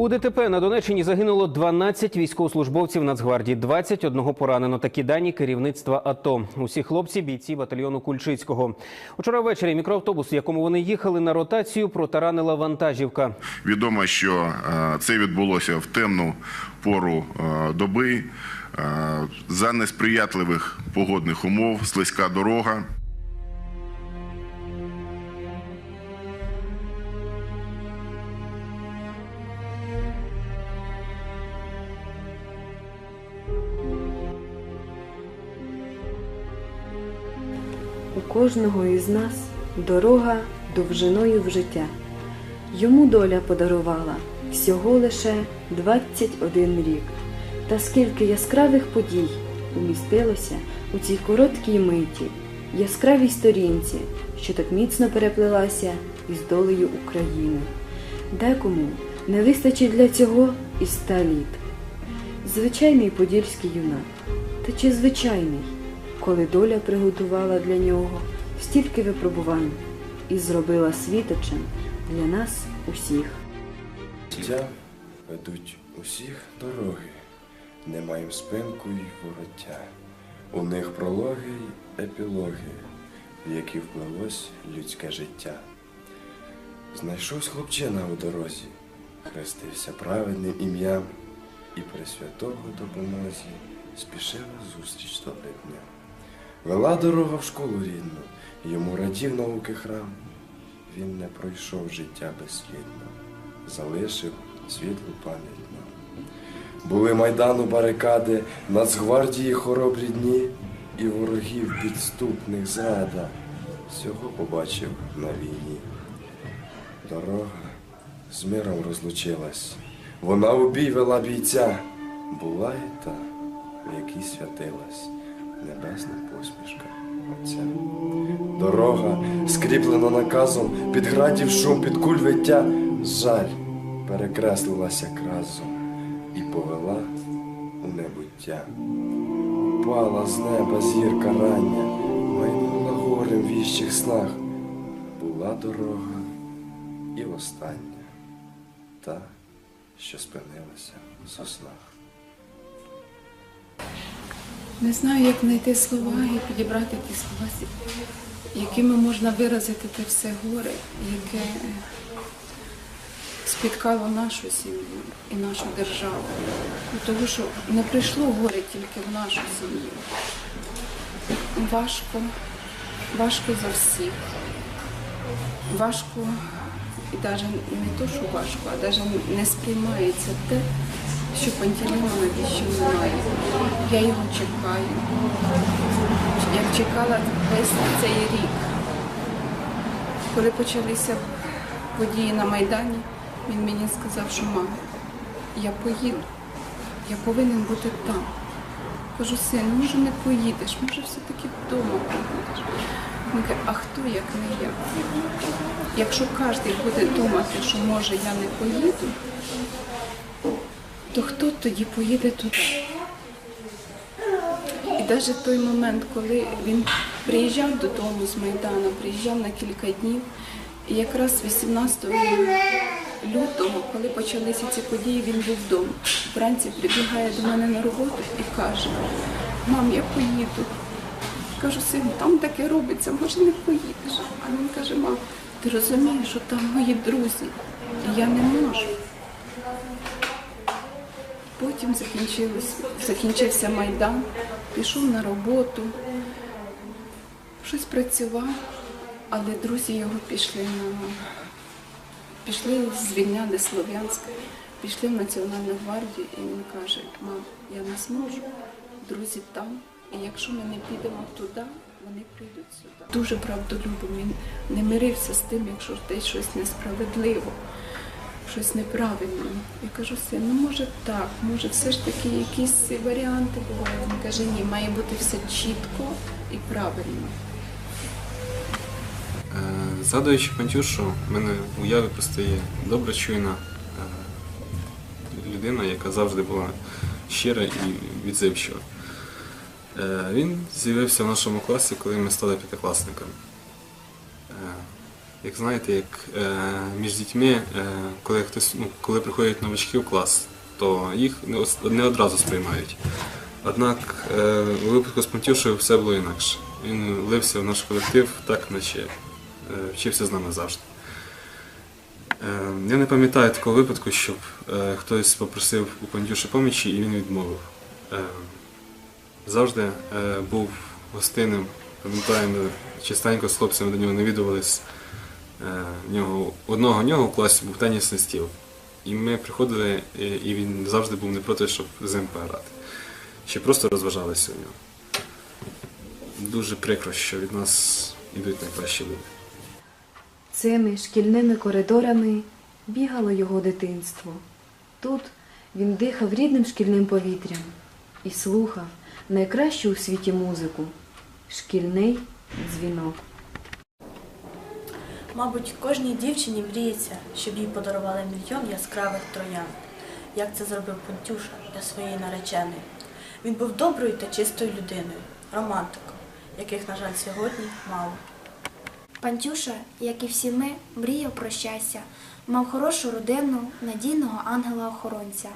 У ДТП на Донеччині загинуло 12 військовослужбовців Нацгвардії, 21 поранено. Такі дані керівництва АТО. Усі хлопці бійці батальйону Кульчицького. Учора ввечері мікроавтобус, в якому вони їхали на ротацію, протаранила вантажівка. Відомо, що е, це відбулося в темну пору е, доби е, за несприятливих погодних умов, слизька дорога. Кожного із нас дорога довжиною в життя. Йому доля подарувала всього лише 21 рік. Та скільки яскравих подій умістилося у цій короткій миті, яскравій сторінці, що так міцно переплелася із долею України. Декому не вистачить для цього і ста літ. Звичайний подільський юнак, та чи звичайний, коли доля приготувала для нього стільки випробувань і зробила світочем для нас усіх. Життя ведуть усіх дороги, не маєм спинку й вороття. У них прологи й епілоги, в які вплилось людське життя. Знайшовсь хлопчина у дорозі, хрестився праведним ім'ям, і при святого допомозі спішила зустріч до дня. Вела дорога в школу рідну, йому радів науки храм. Він не пройшов життя безслідно, залишив світлу пам'ять нам. Були майдану барикади, Нацгвардії хоробрі дні, і ворогів підступних зрада всього побачив на війні. Дорога з миром розлучилась, вона у вела бійця, була і та, в якій святилась небесна посмішка Отця. Дорога, скріплена наказом, під градів шум, під куль виття, жаль перекреслилася кразом і повела у небуття. Упала з неба зірка рання, майнула горем в віщих снах. Була дорога і остання, та, що спинилася в соснах. Не знаю, як знайти слова і підібрати ті слова, якими можна виразити те все горе, яке спіткало нашу сім'ю і нашу державу. Ну, Тому що не прийшло горе тільки в нашу сім'ю. Важко, важко за всіх. Важко, і навіть не то, що важко, а навіть не сприймається те, що Пантелеймона навіщо немає. Я його чекаю. Як чекала весь цей рік. Коли почалися події на Майдані, він мені сказав, що мама, я поїду, я повинен бути там. Кажу, син, може не поїдеш, може все-таки вдома поїдеш. Він каже, а хто як не я? Якщо кожен буде думати, що може я не поїду, то хто тоді поїде туди? І навіть той момент, коли він приїжджав додому з Майдану, приїжджав на кілька днів, і якраз 18 лютого, коли почалися ці події, він був вдома. Вранці прибігає до мене на роботу і каже, мам, я поїду. Кажу, сину, там таке робиться, може не поїдеш. А він каже, мам, ти розумієш, що там мої друзі, і я не можу. Потім закінчився Майдан, пішов на роботу, щось працював, але друзі його пішли на пішли звільняти Слов'янськ, пішли в Національну гвардію, і він каже, мам, я не зможу, друзі там, і якщо ми не підемо туди, вони прийдуть сюди. Дуже правдолюбим, він не мирився з тим, якщо десь щось несправедливо щось неправильно. Я кажу, син, ну може так, може все ж таки якісь варіанти бувають. Він каже, ні, має бути все чітко і правильно. Е, Згадуючи Пантюшу, в мене в уяві постає добра чуйна е, людина, яка завжди була щира і відзивчива. Е, Він з'явився в нашому класі, коли ми стали п'ятикласниками. Як знаєте, як е, між дітьми, е, коли хтось, ну, коли приходять новачки в клас, то їх не, одразу сприймають. Однак е, у випадку з Пантюшею все було інакше. Він влився в наш колектив так, наче е, вчився з нами завжди. Е, Я не пам'ятаю такого випадку, щоб е, хтось попросив у Пандюші помічі і він відмовив. Е, Завжди е, був гостинним, пам'ятаємо, частенько з хлопцями до нього навідувались. Е, в нього, одного нього в класі був тенісний стіл. І ми приходили, і, він завжди був не проти, щоб з ним пограти. Чи просто розважалися у нього. Дуже прикро, що від нас йдуть найкращі люди. Цими шкільними коридорами бігало його дитинство. Тут він дихав рідним шкільним повітрям і слухав найкращу у світі музику шкільний дзвінок. Мабуть, кожній дівчині мріється, щоб їй подарували мільйон яскравих троянд, як це зробив Пантюша для своєї нареченої. Він був доброю та чистою людиною, романтиком, яких, на жаль, сьогодні мало. Пантюша, як і всі ми, мріяв про щастя, мав хорошу родину, надійного ангела-охоронця.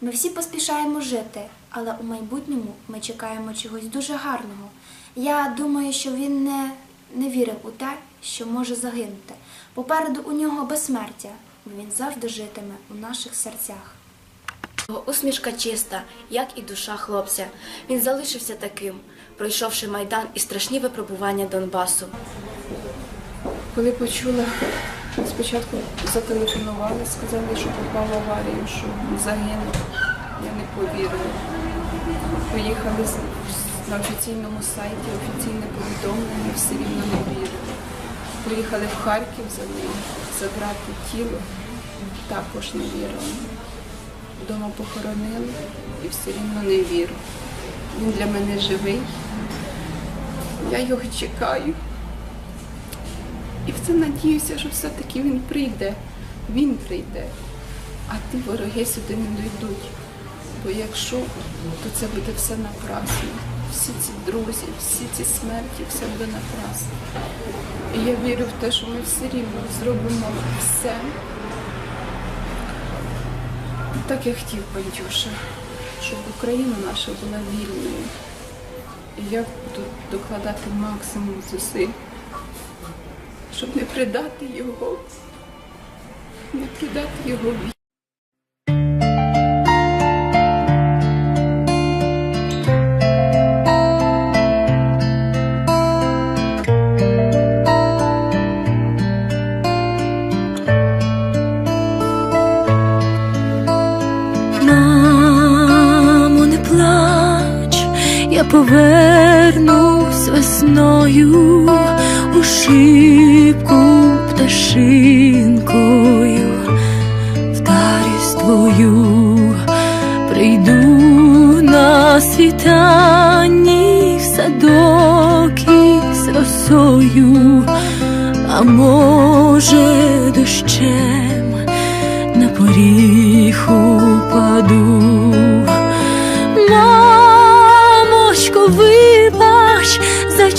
Ми всі поспішаємо жити, але у майбутньому ми чекаємо чогось дуже гарного. Я думаю, що він не, не вірив у те, що може загинути. Попереду у нього безсмертя, бо він завжди житиме у наших серцях. Його усмішка чиста, як і душа хлопця. Він залишився таким, пройшовши майдан і страшні випробування Донбасу. Коли почула, спочатку зателефонували, сказали, що попав в аварію, що загинув. Я не повірила. Поїхали на офіційному сайті, офіційне повідомлення, все рівно не вірили. Поїхали в Харків за ним, забрати тіло, також не вірила. Вдома похоронили і все рівно не вірю. Він для мене живий. Я його чекаю. І все надіюся, що все-таки він прийде. Він прийде. А ті вороги сюди не дійдуть. Бо якщо, то це буде все напрасно. Всі ці друзі, всі ці смерті, все буде напрасно. І я вірю в те, що ми все рівно зробимо все. Так як хотів Пантюша, щоб Україна наша була вільною. І я буду докладати максимум зусиль щоб не придати його, не придати його ві- повернусь весною у шибку пташинкою, вдарюсь твою, прийду на світанні в садок із росою, а може дощем на поріг упаду.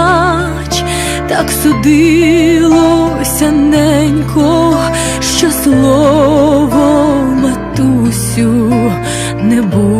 плач, так судилося ненько, що слово матусю не буде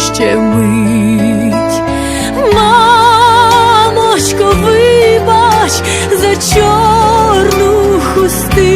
ще мить, мамочко, вибач за чорну хустину.